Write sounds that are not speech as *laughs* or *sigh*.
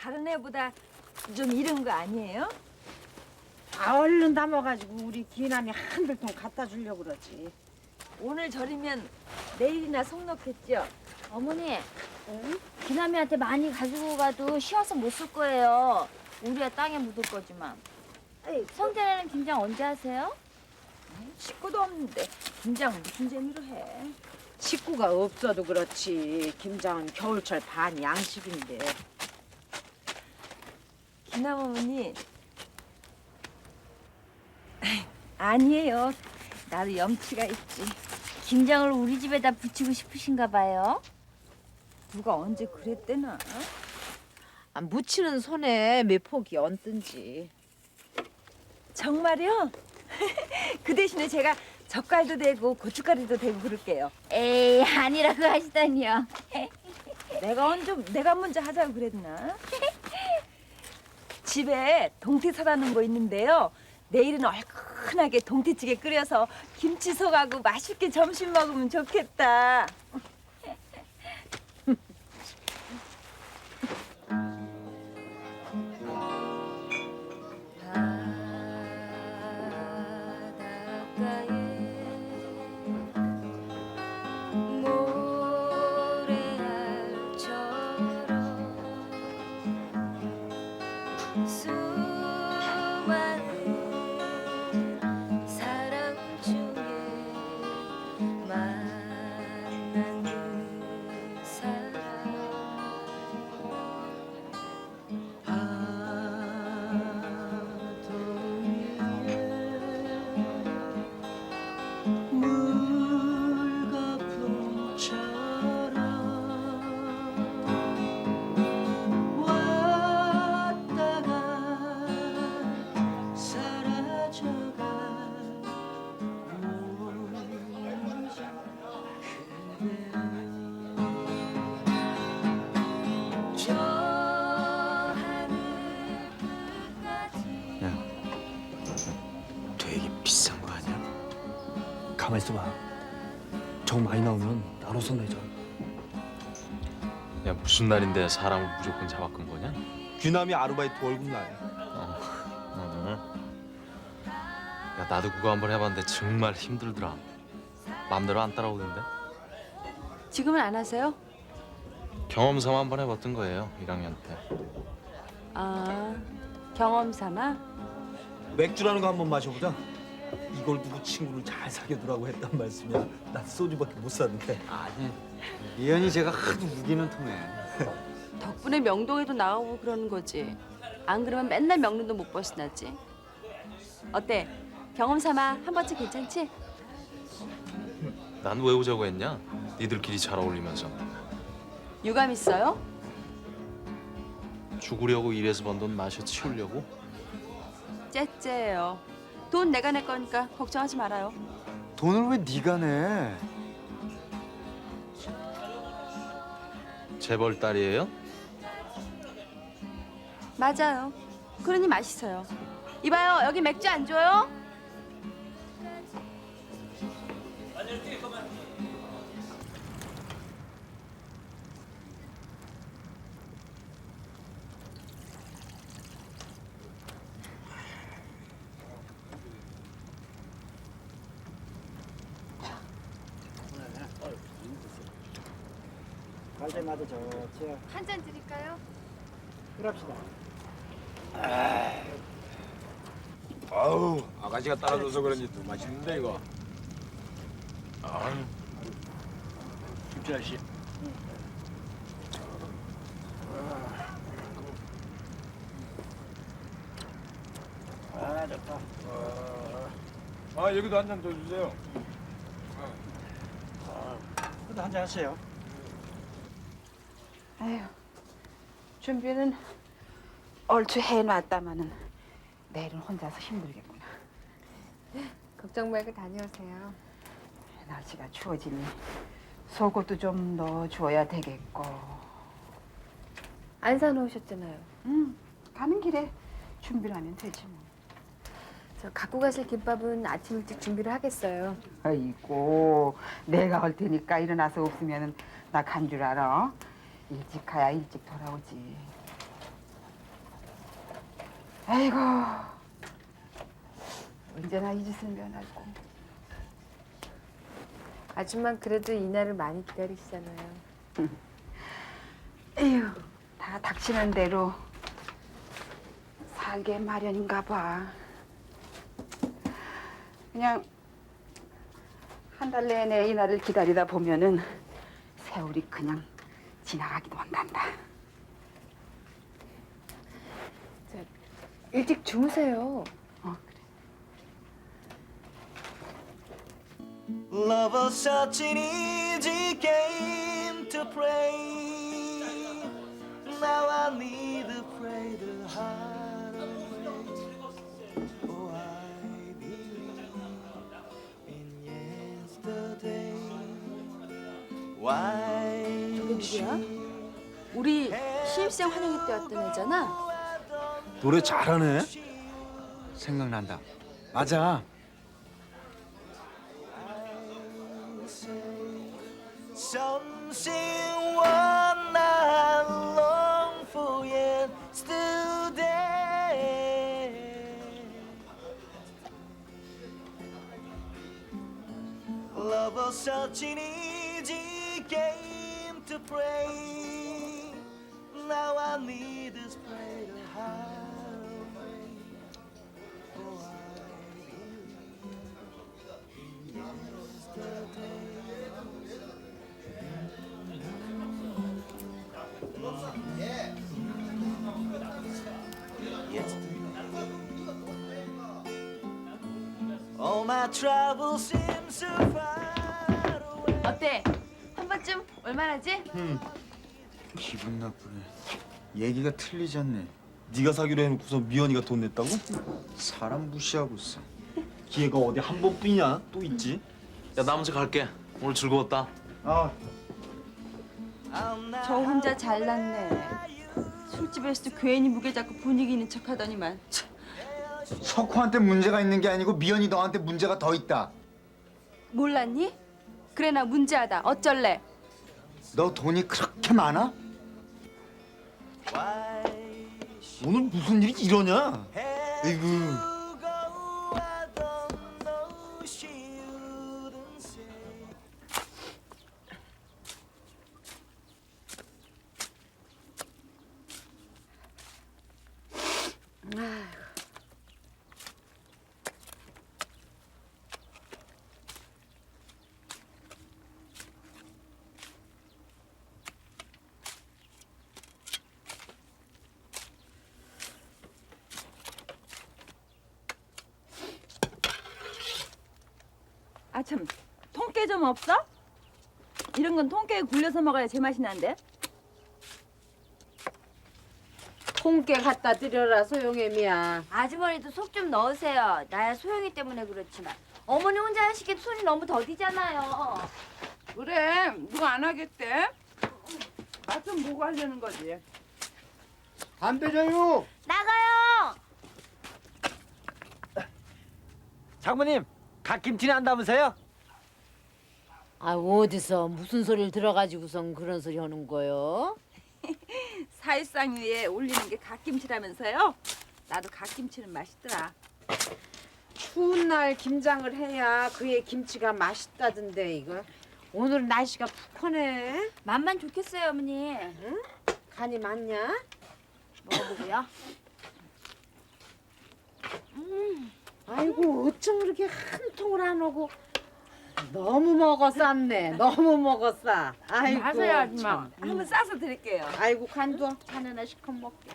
다른 애보다 좀 이른 거 아니에요? 아, 얼른 담아가지고 우리 기남이 한 들통 갖다 주려고 그러지. 오늘 절이면 내일이나 속 넣겠죠? 어머니, 기남이한테 많이 가지고 가도 쉬어서 못 쓸 거예요. 우리 애 땅에 묻을 거지만. 에이, 성대는 김장 언제 하세요? 식구도 없는데 김장 무슨 재미로 해? 식구가 없어도 그렇지. 김장은 겨울철 반 양식인데. 기남 어머니 아니에요. 나도 염치가 있지. 김장을 우리 집에다 붙이고 싶으신가 봐요. 누가 언제 그랬대나? 아, 묻히는 손에 몇 폭이 얹든지. 정말요? *laughs* 그 대신에 제가 젓갈도 되고 고춧가루도 되고 그럴게요. 에이, 아니라고 하시다니요. *laughs* 내가 먼저 내가 먼저 하자고 그랬나? *laughs* 집에 동태 사다 놓은 거 있는데요. 내일은 얼큰하게 동태찌개 끓여서 김치 속하고 맛있게 점심 먹으면 좋겠다. 되게 비싼 거 아니야? 가만 있어봐. 정 많이 나오면 나눠 서 내자. 야 무슨 날인데 사람을 무조건 잡아끈 거냐? 귀남이 아르바이트 월급날. 어. 야 나도 그거 한번 해봤는데 정말 힘들더라. 맘대로 안 따라오던데. 지금은 안 하세요? 경험 삼아 한번 해봤던 거예요 1학년 때. 아 경험 삼아 맥주라는 거 한번 마셔보자. 이걸 두고 친구를 잘 사귀어 두라고 했단 말씀이야. 난 소주밖에 못 사는데. 아니 미연이 제가 하도 우기는 통해 덕분에 명동에도 나오고 그러는 거지 안 그러면 맨날 명륜도 못 벗어나지 어때 경험 삼아 한 번쯤 괜찮지? 난 왜 오자고 했냐? 니들끼리 잘 어울리면서 유감 있어요? 죽으려고 일해서 번 돈 마셔 치우려고? 째째예요 돈 내가 낼 거니까 걱정하지 말아요 돈을 왜 네가 내? 재벌 딸이에요? 맞아요 그러니 맛있어요 이봐요 여기 맥주 안 줘요? 갈 때마다 저저 한잔 드릴까요? 그럽시다. 아우 아가씨가 따라줘서 그런지 더 맛있는데 이거. 아, 김치 아씨. 아 좋다. 아 여기도 한 잔 더 주세요. 그래도 한잔 하세요. 아휴, 준비는 얼추 해놨다마는 내일은 혼자서 힘들겠구나. 걱정 말고 다녀오세요. 날씨가 추워지니 속옷도 좀 넣어줘야 되겠고. 안 사놓으셨잖아요. 응, 가는 길에 준비를 하면 되지 뭐. 저 갖고 가실 김밥은 아침 일찍 준비를 하겠어요. 아이고, 내가 할 테니까 일어나서 없으면 나 간 줄 알아. 일찍 가야 일찍 돌아오지. 아이고 언제나 이 짓을 면하고 아줌마 그래도 이날을 많이 기다리시잖아요. *laughs* 에휴 다 닥치는 대로 살게 마련인가 봐. 그냥 한 달 내내 이 날을 기다리다 보면은 세월이 그냥 지나가기도 한단다. 일찍 주무세요. 어, Love is such an easy game to play. Now I need to pray the heart away. Oh, 누구야? 우리 신입생 환영회 때 왔던 애잖아. 노래 잘하네. 생각난다. 맞아. Something one I long for yesterday. Love was such an easy game to play. Now I need to spray the heart away. Oh, I believe yesterday. All my troubles seem so far away. 어때? 한 번쯤 얼마나지? 기분 나쁘네. 얘기가 틀리지 않네. 네가 사기로 해놓고서 미연이가 돈 냈다고? 사람 무시하고 있어. 기회가 어디 한 번뿐이야? 또 있지? 야 나 먼저 갈게. 오늘 즐거웠다. 아, 저 혼자 잘났네. 술집에서도 괜히 무게 잡고 분위기 있는 척하더니만. 참, 석호한테 문제가 있는 게 아니고 미연이 너한테 문제가 더 있다. 몰랐니? 그래 나 문제하다. 어쩔래? 너 돈이 그렇게 많아? 오늘 무슨 일이 이러냐? 에이구. 아참 통깨 좀 없어? 이런 건 통깨에 굴려서 먹어야 제맛이 난데. 통깨 갖다 드려라 소용애미야. 아주머니도 속 좀 넣으세요. 나야 소영이 때문에 그렇지만 어머니 혼자 하시기엔 손이 너무 더디잖아요. 그래 누가 안 하겠대? 나좀 보고 하려는 거지. 담배 줘요. 나가요. 장모님 갓김치 난다면서요? 아 어디서 무슨 소리를 들어가지고선 그런 소리 하는 거요? *laughs* 사일상 위에 올리는 게 갓김치라면서요? 나도 갓김치는 맛있더라. 추운 날 김장을 해야 그의 김치가 맛있다던데 이거. 오늘 날씨가 푹하네. 맛만 좋겠어요, 어머니. 간이 많냐? 먹어보고요. 아이고 어쩜 그렇게 한 통을 안 오고 너무 먹었었네. 너무 먹었어. 아이고. 마셔야지, 마. 참. 한번 싸서 드릴게요. 아이고 간도 한 하나 시커 먹게.